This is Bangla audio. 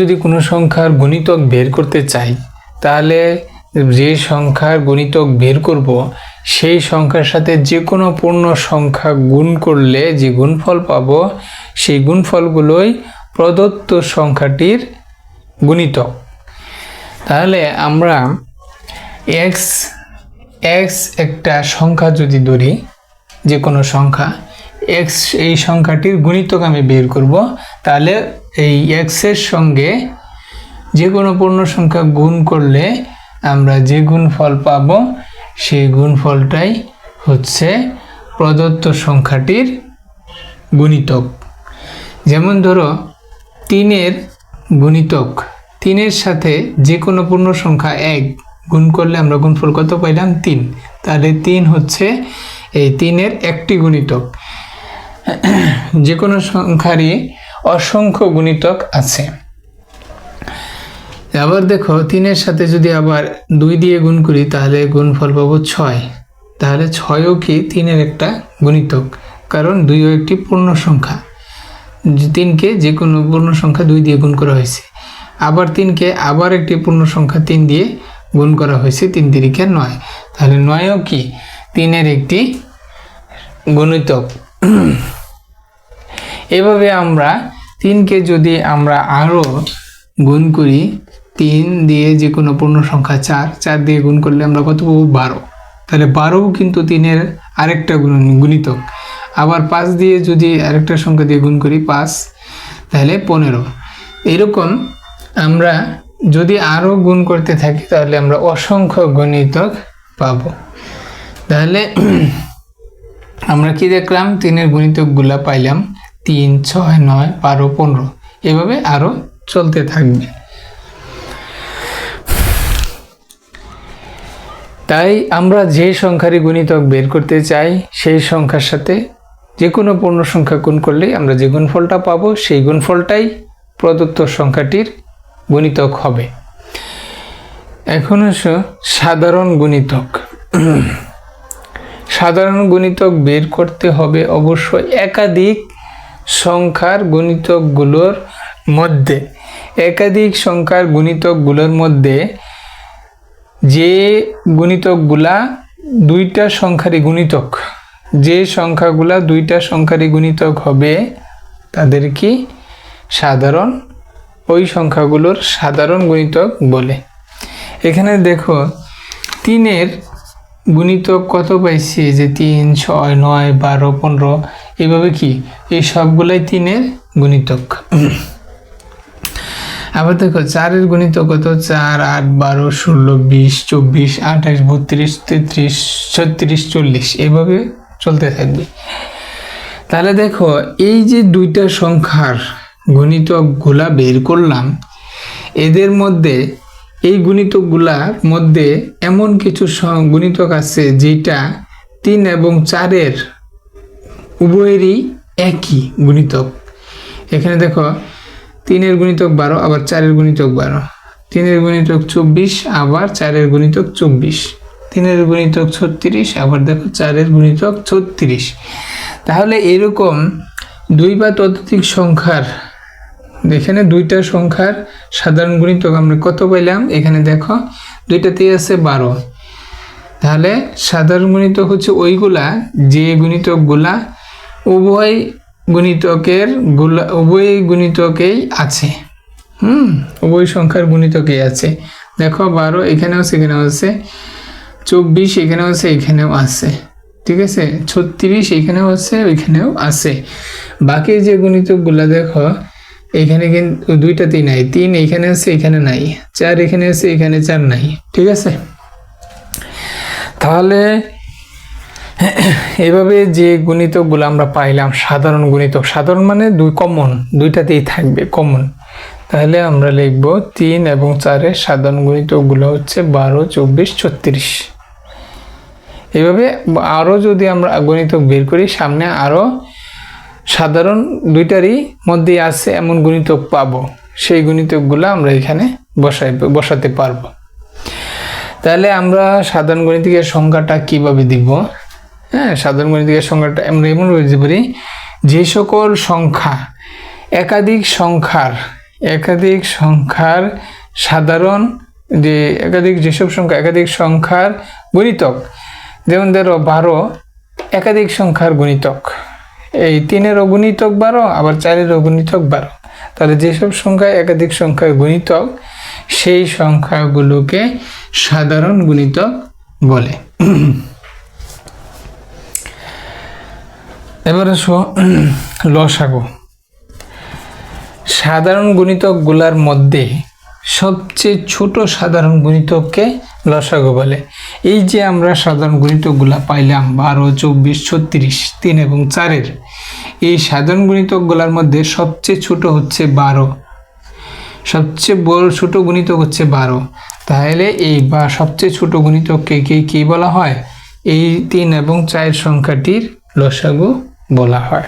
যদি কোনো সংখ্যার গুণিতক বের করতে চাই, তাহলে যে সংখ্যার গণিতক বের করব, সেই সংখ্যার সাথে যে কোনো পূর্ণ সংখ্যা গুণ করলে যে গুণফল পাব, সেই গুণফলগুলোই প্রদত্ত সংখ্যাটির গুণিতক। তাহলে আমরা এক্স এক্স একটা সংখ্যা যদি ধরি, যে কোনো সংখ্যা এক্স এই সংখ্যাটির গুণিতক আমি বের করব, তাহলে এই এক্সের সঙ্গে যে কোনো পূর্ণ সংখ্যা গুণ করলে আমরা যে গুণফল পাব, সেই গুণফলটাই হচ্ছে প্রদত্ত সংখ্যাটির গুণিতক। যেমন ধরো, তিনের গুণিতক। তিনের সাথে যে কোনো পূর্ণ সংখ্যা এক গুণ করলে আমরা গুণফল কত পাইলাম? তিন। তাহলে তিন হচ্ছে এই তিনের একটি গুণিতক। যে কোনো সংখ্যারই অসংখ্য গুণিতক আছে। আবার দেখো, তিনের সাথে যদি আবার দুই দিয়ে গুণ করি, তাহলে গুণফল পাবো ছয়। তাহলে ছয়ও কি তিনের একটা গুণিতক? কারণ দুইও একটি পূর্ণ সংখ্যা। তিনকে যে কোনো পূর্ণ সংখ্যা দুই দিয়ে গুণ করা হয়েছে। আবার তিনকে আবার একটি পূর্ণ সংখ্যা তিন দিয়ে গুণ করা হয়েছে, তিন তিরিকে নয়। তাহলে নয়ও কি? তিনের একটি গুণিতক। এভাবে আমরা তিনকে যদি আমরা আরও গুণ করি, তিন দিয়ে যে কোনো পূর্ণ সংখ্যা চার চার দিয়ে গুণ করলে আমরা কত পাবো? বারো। তাহলে বারোও কিন্তু তিনের আরেকটা গুণ গুণিতক। আবার পাঁচ দিয়ে যদি আরেকটা সংখ্যা দিয়ে গুণ করি, পাঁচ, তাহলে পনেরো। এরকম আমরা যদি আরও গুণ করতে থাকি, তাহলে আমরা অসংখ্য গণিতক পাবো। তাহলে আমরা কি দেখলাম? তিনের গুণিতকগুলা পাইলাম। তিন, ছয়, নয়, বারো, পনেরো। এভাবে আরও চলতে থাকবে। তাই আমরা যে সংখ্যারই গুণিতক বের করতে চাই, সেই সংখ্যার সাথে যে কোনো পূর্ণ সংখ্যা গুণ করলেই আমরা যে গুণফলটা পাবো, সেই গুণফলটাই প্রদত্ত সংখ্যাটির গুণিতক হবে। এখন হচ্ছে সাধারণ গুণিতক। সাধারণ গুণিতক বের করতে হবে অবশ্যই একাধিক সংখ্যার গুণিতকগুলোর মধ্যে, একাধিক সংখ্যার গুণিতকগুলোর মধ্যে যে গুণিতকগুলা দুইটা সংখ্যারই গুণিতক, যে সংখ্যাগুলা দুইটা সংখ্যারই গুণিতক হবে, তাদের কি? সাধারণ, ওই সংখ্যাগুলোর সাধারণ গুণিতক বলে। এখানে দেখো, তিনের গুণিতক কত পাইছি? যে তিন, ছয়, নয়, বারো, পনেরো এভাবে কি? এই সবগুলাই তিনের গুণিতক। আবার দেখো, চারের গণিত কত? চার, আট, বারো, ষোলো, বিশ, চব্বিশ, আঠাশ, বত্রিশ, তেত্রিশ, ছত্রিশ, চল্লিশ। এভাবে চলতে থাকবে। তাহলে দেখো, এই যে দুইটা সংখ্যার গুণিতকগুলা বের করলাম, এদের মধ্যে এই গুণিতকগুলার মধ্যে এমন কিছু গুণিতক আছে যেটা তিন এবং চারের উভয়েরই একই গুণিতক। এখানে দেখো, তিনের গুণিতক বারো, আবার চারের গুণিতক বারো। তিনের গুণিতক চব্বিশ, আবার চারের গুণিতক চব্বিশ। তিনের গুণিতক ছত্রিশ, আবার দেখো চারের গুণিতক ছত্রিশ। তাহলে এরকম দুই বা ততোধিক সংখ্যার, এখানে দুইটা সংখ্যার সাধারণ গুণিতক আমরা কত পাইলাম? এখানে দেখো, দুইটাতেই আছে বারো। তাহলে সাধারণ গুণিতক হচ্ছে ওইগুলা, যে গুণিতকগুলা উভয় গুণিতকেরগুলা উভয় গুণিতকেই আছে। হুম, উভয় সংখ্যার গুণিতকেই আছে। দেখো বারো এখানেও সেখানেও আছে, চব্বিশ এখানেও আছে এখানেও আছে। ঠিক আছে? ছত্রিশ এখানেও আছে, ওইখানেও আছে। বাকি যে গুণিতকগুলা দেখো, এখানে কিন্তু দুইটাতেই নাই। তিন এখানে আছে, এখানে নাই। চার এখানে আছে, এখানে চার নাই। ঠিক আছে? তাহলে এভাবে যে গুণিতকগুলো আমরা পাইলাম, সাধারণ গুণিতক, সাধারণ মানে দুই কমন দুইটাতেই থাকবে কমন তাহলে আমরা লিখব তিন এবং চারের সাধারণ গুণিতকগুলো হচ্ছে বারো, চব্বিশ, ছত্রিশ। এভাবে আরও যদি আমরা গণিতক বের করি, সামনে আরও সাধারণ দুইটারই মধ্যে আছে এমন গুণিতক পাবো। সেই গুণিতকগুলো আমরা এখানে বসাই, বসাতে পারব। তাহলে আমরা সাধারণ গণিতিকের সংখ্যাটা কীভাবে দিব? হ্যাঁ সাধারণ গণিতিকের সংখ্যাটা আমরা এমন বুঝতে পারি যে সকল সংখ্যা, একাধিক সংখ্যার একাধিক সংখ্যার সাধারণ যে একাধিক যেসব সংখ্যা, একাধিক সংখ্যার গণিতক, যেমন ধরো বারো, একাধিক সংখ্যার গণিতক। এই তিনেরও গুণিতক বারো, আবার চারেরও গুণিতক বারো। তাহলে যেসব সংখ্যা, একাধিক সংখ্যার গণিতক, সেই সংখ্যাগুলোকে সাধারণ গুণিতক বলে। এবার আসো লসাগু সাধারণ গুণিতকগুলোর মধ্যে সবচেয়ে ছোট সাধারণ গুণিতককে লসাগু বলে। এই যে আমরা সাধারণ গুণিতকগুলা পাইলাম বারো, চব্বিশ, ছত্রিশ, তিন এবং চারের, এই সাধারণ গুণিতকগুলোর মধ্যে সবচেয়ে ছোট হচ্ছে বারো। সবচেয়ে বড় ছোট গুণিতক হচ্ছে বারো। তাহলে এই বা সবচেয়ে ছোট গুণিতককে কে, কী বলা হয়? এই তিন এবং চার সংখ্যাটির লসাগু বলা হয়।